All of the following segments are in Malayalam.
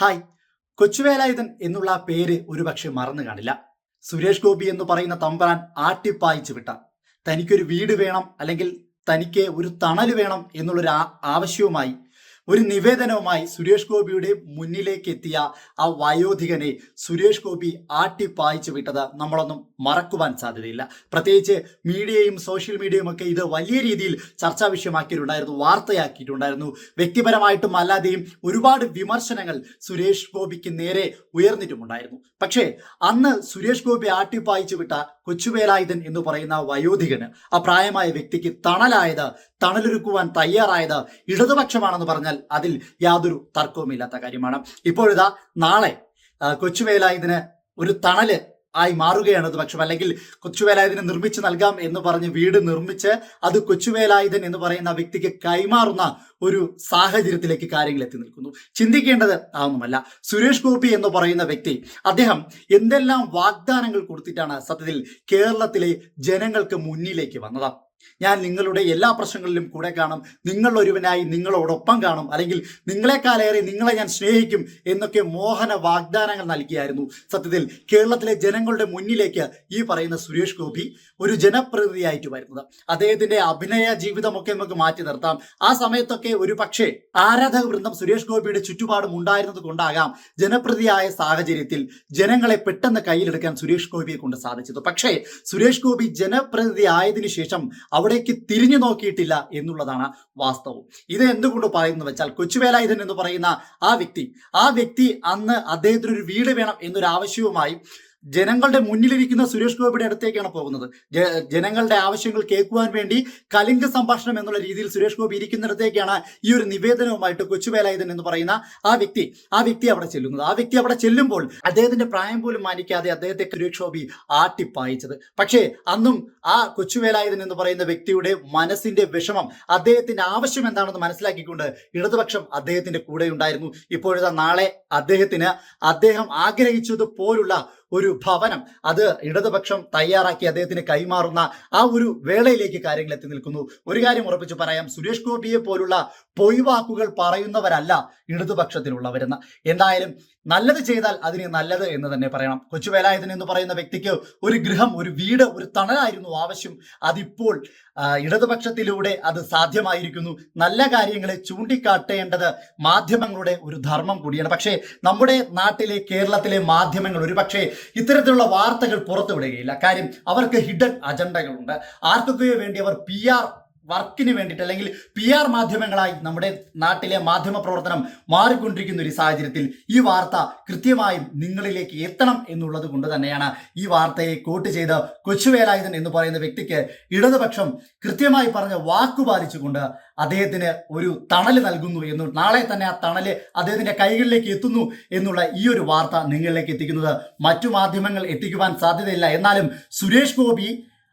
ഹായ്. കൊച്ചുവേലായുധൻ എന്നുള്ള പേര് ഒരുപക്ഷെ മറന്നു കാണില്ല. സുരേഷ് ഗോപി എന്ന് പറയുന്ന തമ്പരാൻ ആട്ടിപ്പായിച്ചു വിട്ട. തനിക്കൊരു വീട് വേണം അല്ലെങ്കിൽ തനിക്ക് ഒരു തണൽ വേണം എന്നുള്ളൊരു ആവശ്യവുമായി ഒരു നിവേദനവുമായി സുരേഷ് ഗോപിയുടെ മുന്നിലേക്ക് എത്തിയ ആ വയോധികനെ സുരേഷ് ഗോപി ആട്ടിപ്പായിച്ചു വിട്ടത് നമ്മളൊന്നും മറക്കുവാൻ സാധ്യതയില്ല. പ്രത്യേകിച്ച് മീഡിയയും സോഷ്യൽ മീഡിയയും ഒക്കെ ഇത് വലിയ രീതിയിൽ ചർച്ചാ വിഷയമാക്കിയിട്ടുണ്ടായിരുന്നു വാർത്തയാക്കിയിട്ടുണ്ടായിരുന്നു. വ്യക്തിപരമായിട്ടും അല്ലാതെയും ഒരുപാട് വിമർശനങ്ങൾ സുരേഷ് ഗോപിക്ക് നേരെ ഉയർന്നിട്ടുമുണ്ടായിരുന്നു. പക്ഷേ അന്ന് സുരേഷ് ഗോപി ആട്ടിപ്പായിച്ചു വിട്ട കൊച്ചുവേലായുധൻ എന്ന് പറയുന്ന വയോധികന് ആ പ്രായമായ വ്യക്തിക്ക് തണലായത് തണലൊരുക്കുവാൻ തയ്യാറായത് ഇടതുപക്ഷമാണെന്ന് പറഞ്ഞാൽ അതിൽ യാതൊരു തർക്കവുമില്ലാത്ത കാര്യമാണ്. ഇപ്പോഴിതാ നാളെ കൊച്ചുവേല കൊച്ചുവേലായുധന് ഒരു തണൽ ആയി മാറുകയാണ് പക്ഷം അല്ലെങ്കിൽ കൊച്ചുവേലായുധന് നിർമ്മിച്ച് നൽകാം എന്ന് പറഞ്ഞ് വീട് നിർമ്മിച്ച് അത് കൊച്ചുവേലായുധൻ എന്ന് പറയുന്ന വ്യക്തിക്ക് കൈമാറുന്ന ഒരു സാഹചര്യത്തിലേക്ക് കാര്യങ്ങൾ എത്തി നിൽക്കുന്നു. ചിന്തിക്കേണ്ടത് അതൊന്നുമല്ല സുരേഷ് ഗോപി എന്ന് പറയുന്ന വ്യക്തി അദ്ദേഹം എന്തെല്ലാം വാഗ്ദാനങ്ങൾ കൊടുത്തിട്ടാണ് സത്യത്തിൽ കേരളത്തിലെ ജനങ്ങൾക്ക് മുന്നിലേക്ക് വന്നത്? ഞാൻ നിങ്ങളുടെ എല്ലാ പ്രശ്നങ്ങളിലും കൂടെ കാണും. നിങ്ങൾ ഒരുവനായി നിങ്ങളോടൊപ്പം കാണും. അല്ലെങ്കിൽ നിങ്ങളെക്കാളേറെ നിങ്ങളെ ഞാൻ സ്നേഹിക്കും എന്നൊക്കെ മോഹന വാഗ്ദാനങ്ങൾ നൽകിയായിരുന്നു. സത്യത്തിൽ കേരളത്തിലെ ജനങ്ങളുടെ മുന്നിലേക്ക് ഈ പറയുന്ന സുരേഷ് ഗോപി ഒരു ജനപ്രതിനിധിയായിട്ട് വരുന്നത്. അദ്ദേഹത്തിന്റെ അഭിനയ ജീവിതമൊക്കെ നമുക്ക് മാറ്റി നിർത്താം. ആ സമയത്തൊക്കെ ഒരു പക്ഷേ ആരാധക വൃന്ദം സുരേഷ് ഗോപിയുടെ ചുറ്റുപാടും ഉണ്ടായിരുന്നത് കൊണ്ടാകാം ജനപ്രതിയായ സാഹചര്യത്തിൽ ജനങ്ങളെ പെട്ടെന്ന് കയ്യിലെടുക്കാൻ സുരേഷ് ഗോപിയെ കൊണ്ട് സാധിച്ചത്. പക്ഷേ സുരേഷ് ഗോപി ജനപ്രതിനിധി ആയതിനു ശേഷം അവിടേക്ക് തിരിഞ്ഞു നോക്കിയിട്ടില്ല എന്നുള്ളതാണ് വാസ്തവം. ഇത് എന്തുകൊണ്ട് പറയുന്നത് വെച്ചാൽ കൊച്ചുവേലായുധൻ എന്ന് പറയുന്ന ആ വ്യക്തി ആ വ്യക്തി അന്ന് അദ്ദേഹത്തിന് ഒരു വീട് വേണം എന്നൊരു ആവശ്യവുമായി ജനങ്ങളുടെ മുന്നിലിരിക്കുന്ന സുരേഷ് ഗോപിയുടെ അടുത്തേക്കാണ് പോകുന്നത്. ജനങ്ങളുടെ ആവശ്യങ്ങൾ കേൾക്കുവാൻ വേണ്ടി കലിംഗ സംഭാഷണം എന്നുള്ള രീതിയിൽ സുരേഷ് ഗോപി ഇരിക്കുന്നിടത്തേക്കാണ് ഈ ഒരു നിവേദനവുമായിട്ട് കൊച്ചുവേലായുധൻ എന്ന് പറയുന്ന ആ വ്യക്തി ആ വ്യക്തി അവിടെ ചെല്ലുന്നത്. ആ വ്യക്തി അവിടെ ചെല്ലുമ്പോൾ അദ്ദേഹത്തിന്റെ പ്രായം പോലും മാനിക്കാതെ അദ്ദേഹത്തെ സുരേഷ് ഗോപി ആട്ടിപ്പായിച്ചത്. പക്ഷേ അന്നും ആ കൊച്ചുവേലായുധൻ എന്ന് പറയുന്ന വ്യക്തിയുടെ മനസ്സിന്റെ വിഷമം അദ്ദേഹത്തിന്റെ ആവശ്യം എന്താണെന്ന് മനസ്സിലാക്കിക്കൊണ്ട് ഇടതുപക്ഷം അദ്ദേഹത്തിന്റെ കൂടെ ഉണ്ടായിരുന്നു. ഇപ്പോഴത്തെ നാളെ അദ്ദേഹത്തിന് അദ്ദേഹം ആഗ്രഹിച്ചത് പോലുള്ള ഒരു ഭവനം. അത് ഇടതുപക്ഷം തയ്യാറാക്കി അദ്ദേഹത്തിന് കൈമാറുന്ന ആ ഒരു വേളയിലേക്ക് കാര്യങ്ങൾ എത്തി നിൽക്കുന്നു. ഒരു കാര്യം ഉറപ്പിച്ചു പറയാം. സുരേഷ് ഗോപിയെ പോലുള്ള പൊയ്വാക്കുകൾ പറയുന്നവരല്ല ഇടതുപക്ഷത്തിലുള്ളവരെന്ന്. എന്തായാലും നല്ലത് ചെയ്താൽ അതിന് നല്ലത് എന്ന് തന്നെ പറയണം. കൊച്ചുവേലായുധൻ എന്ന് പറയുന്ന വ്യക്തിക്ക് ഒരു ഗൃഹം ഒരു വീട് ഒരു തണലായിരുന്നു ആവശ്യം. അതിപ്പോൾ ഇടതുപക്ഷത്തിലൂടെ അത് സാധ്യമായിരിക്കുന്നു. നല്ല കാര്യങ്ങളെ ചൂണ്ടിക്കാട്ടേണ്ടത് മാധ്യമങ്ങളുടെ ഒരു ധർമ്മം കൂടിയാണ്. പക്ഷേ നമ്മുടെ നാട്ടിലെ കേരളത്തിലെ മാധ്യമങ്ങൾ ഒരു പക്ഷേ ഇത്തരത്തിലുള്ള വാർത്തകൾ പുറത്തുവിടുകയില്ല. കാര്യം അവർക്ക് ഹിഡൻ അജണ്ടകളുണ്ട് ആർക്കൊക്കെയോ വേണ്ടി അവർ പി ആർ വർക്കിന് വേണ്ടിയിട്ട് അല്ലെങ്കിൽ പി ആർ മാധ്യമങ്ങളായി നമ്മുടെ നാട്ടിലെ മാധ്യമ പ്രവർത്തനം മാറിക്കൊണ്ടിരിക്കുന്ന ഒരു സാഹചര്യത്തിൽ ഈ വാർത്ത കൃത്യമായും നിങ്ങളിലേക്ക് എത്തണം എന്നുള്ളത് കൊണ്ട് തന്നെയാണ് ഈ വാർത്തയെ കോട്ട് ചെയ്ത് കൊച്ചുവേലായുധൻ എന്ന് പറയുന്ന വ്യക്തിക്ക് ഇടതുപക്ഷം കൃത്യമായി പറഞ്ഞ വാക്കു പാലിച്ചുകൊണ്ട് അദ്ദേഹത്തിന് ഒരു തണൽ നൽകുന്നു എന്നു നാളെ തന്നെ ആ തണൽ അദ്ദേഹത്തിന്റെ കൈകളിലേക്ക് എത്തുന്നു എന്നുള്ള ഈ ഒരു വാർത്ത നിങ്ങളിലേക്ക് എത്തിക്കുന്നത് മറ്റു മാധ്യമങ്ങൾ എത്തിക്കുവാൻ സാധ്യതയില്ല. എന്നാലും സുരേഷ് ഗോപി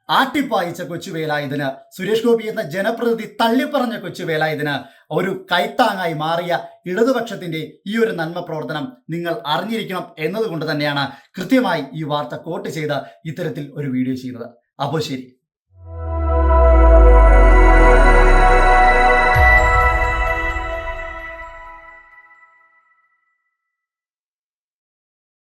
ആട്ടിപ്പായിച്ച കൊച്ചുവേലായുധന് സുരേഷ് ഗോപി എന്ന ജനപ്രതിനിധി തള്ളിപ്പറഞ്ഞ കൊച്ചുവേലായുധന് ഒരു കൈത്താങ്ങായി മാറിയ ഇടതുപക്ഷത്തിന്റെ ഈ ഒരു നന്മ പ്രവർത്തനം നിങ്ങൾ അറിഞ്ഞിരിക്കണം എന്നതുകൊണ്ട് തന്നെയാണ് കൃത്യമായി ഈ വാർത്ത കോട്ട് ചെയ്ത് ഇത്തരത്തിൽ ഒരു വീഡിയോ ചെയ്യുന്നത്. അപ്പോൾ ശരി.